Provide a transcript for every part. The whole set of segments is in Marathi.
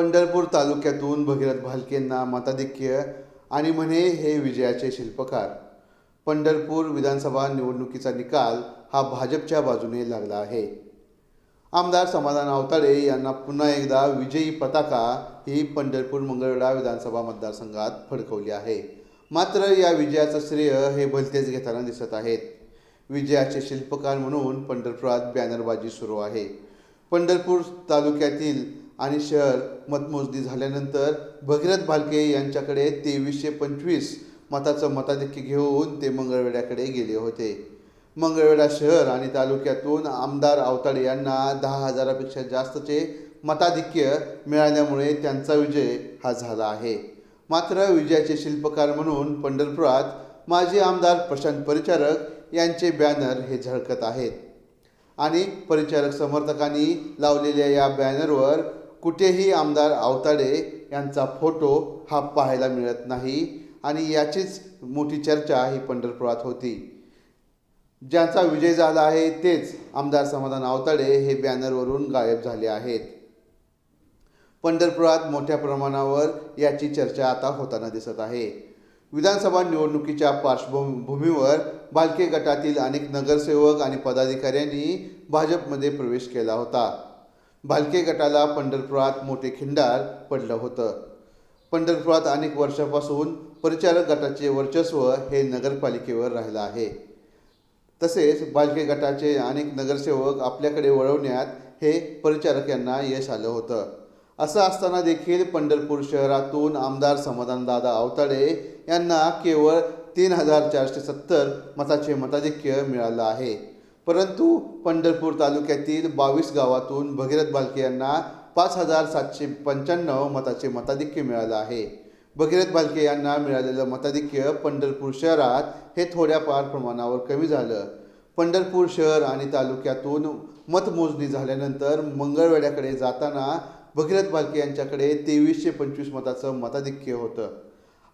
पंढरपूर तालुक्यातून भगीरथ भालकेंना मताधिक्य आणि म्हणे हे विजयाचे शिल्पकार. पंढरपूर विधानसभा निवडणुकीचा निकाल हा भाजपच्या बाजूने लागला आहे. आमदार समाधान आवताडे यांना पुन्हा एकदा विजयी पताका ही पंढरपूर मंगळवेढा विधानसभा मतदारसंघात फडकवली आहे. मात्र या विजयाचं श्रेय हे भलतेच घेताना दिसत आहेत. विजयाचे शिल्पकार म्हणून पंढरपुरात बॅनरबाजी सुरू आहे. पंढरपूर तालुक्यातील आणि शहर मतमोजणी झाल्यानंतर भगीरथ भालके यांच्याकडे तेवीसशे पंचवीस मताचं मताधिक्य घेऊन ते मंगळवेड्याकडे गेले होते. मंगळवेढा शहर आणि तालुक्यातून आमदार आवताडे यांना दहा हजारापेक्षा जास्तचे मताधिक्य मिळाल्यामुळे त्यांचा विजय हा झाला आहे. मात्र विजयाचे शिल्पकार म्हणून पंढरपुरात माजी आमदार प्रशांत परिचारक यांचे बॅनर हे झळकत आहेत. आणि परिचारक समर्थकांनी लावलेल्या या बॅनरवर कुठेही आमदार आवताडे यांचा फोटो हा पाहायला मिळत नाही आणि याचीच मोठी चर्चा ही पंढरपुरात होती. ज्यांचा विजय झाला आहे तेच आमदार समाधान आवताडे हे बॅनरवरून गायब झाले आहेत. पंढरपुरात मोठ्या प्रमाणावर याची चर्चा आता होताना दिसत आहे. विधानसभा निवडणुकीच्या पार्श्वभूमीवर भालके गटातील अनेक नगरसेवक आणि पदाधिकाऱ्यांनी भाजपमध्ये प्रवेश केला होता. भालके गटाला पंढरपुरात मोठे खिंडार पडलं होतं. पंढरपुरात अनेक वर्षापासून परिचारक गटाचे वर्चस्व हे नगरपालिकेवर राहिलं आहे. तसेच बालके गटाचे अनेक नगरसेवक आपल्याकडे वळवण्यात हे परिचारक यांना यश आलं होतं. असं असताना देखील पंढरपूर शहरातून आमदार समाधानदादा आवताडे यांना केवळ तीन हजार चारशे सत्तर मताचे मताधिक्य मिळालं आहे. परंतु पंढरपूर तालुक्यातील बावीस गावातून भगीरथ बालके यांना पाच हजार सातशे पंच्याण्णव मताचे मताधिक्य मिळालं आहे. भगीरथ बालके यांना मिळालेलं मताधिक्य पंढरपूर शहरात हे थोड्याफार प्रमाणावर कमी झालं. पंढरपूर शहर आणि तालुक्यातून मतमोजणी झाल्यानंतर मंगळवेड्याकडे जाताना भगीरथ बालके यांच्याकडे तेवीसशे पंचवीस मताचं मताधिक्य होतं.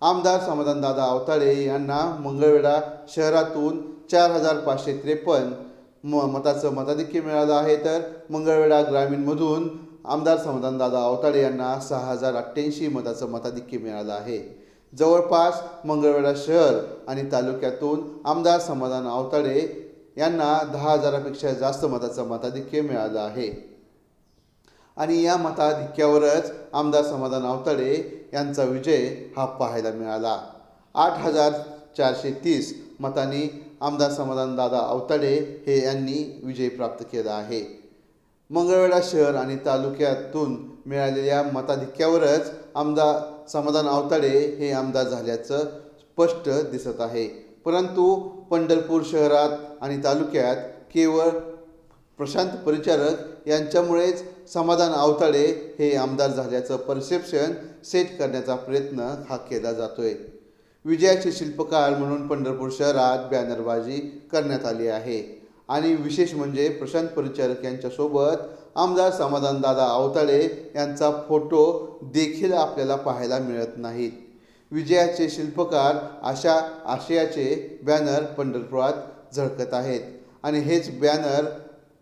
आमदार समाधानदादा अवताळे यांना मंगळवेढा शहरातून चार हजार पाचशे त्रेपन्न म मताचं मताधिक्य मिळालं आहे तर मंगळवेढा ग्रामीणमधून आमदार समाधानदादा अवताडे यांना सहा हजार अठ्ठ्याऐंशी मताचं मताधिक्य मिळालं आहे. जवळपास मंगळवेढा शहर आणि तालुक्यातून आमदार समाधान अवताडे यांना दहा हजारापेक्षा जास्त मताचं मताधिक्य मिळालं आहे. आणि या मताधिक्यावरच आमदार समाधान अवताडे यांचा विजय हा पाहायला मिळाला. आठ हजार चारशे तीस मतांनी आमदार समाधानदादा अवताडे हे यांनी विजय प्राप्त केला आहे. मंगळवेढा शहर आणि तालुक्यातून मिळालेल्या मताधिक्यावरच आमदार समाधान अवताडे हे आमदार झाल्याचं स्पष्ट दिसत आहे. परंतु पंढरपूर शहरात आणि तालुक्यात केवळ प्रशांत परिचारक यांच्यामुळेच समाधान अवताडे हे आमदार झाल्याचं परसेप्शन सेट करण्याचा प्रयत्न हा केला जातोय. विजयाचे शिल्पकार म्हणून पंढरपूर शहरात बॅनरबाजी करण्यात आली आहे. आणि विशेष म्हणजे प्रशांत परिचारक यांच्यासोबत आमदार समाधानदादा अवताळे यांचा फोटो देखील आपल्याला पाहायला मिळत नाहीत. विजयाचे शिल्पकार अशा आशयाचे बॅनर पंढरपुरात झळकत आहेत. आणि हेच बॅनर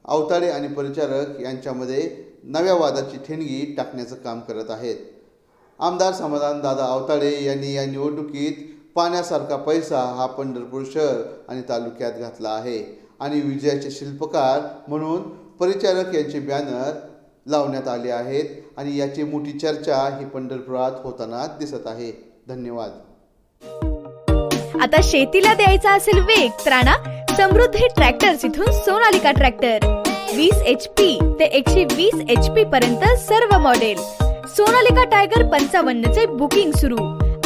अवताळे आणि परिचारक यांच्यामध्ये नव्या वादाची ठिणगी टाकण्याचं काम करत आहेत. आमदार समाधान दादा आवताडे यांनी या निवडणुकीत पाण्यासारखा पैसा हा पंढरपूर शहर आणि तालुक्यात घातला आहे. आणि विजयाचे शिल्पकार म्हणून परिचारक यांचे बॅनर लावण्यात आले आहेत आणि याची मोठी चर्चा ही पंढरपुरात होताना दिसत आहे. धन्यवाद. आता शेतीला द्यायचा असेल वेग त्राणा समृद्धी ट्रॅक्टर इथून सोनालिका ट्रॅक्टर. वीस एच पी ते एकशे वीस एच पी पर्यंत सर्व मॉडेल सोनालिका टायगर पंचावन्न चे बुकिंग सुरू.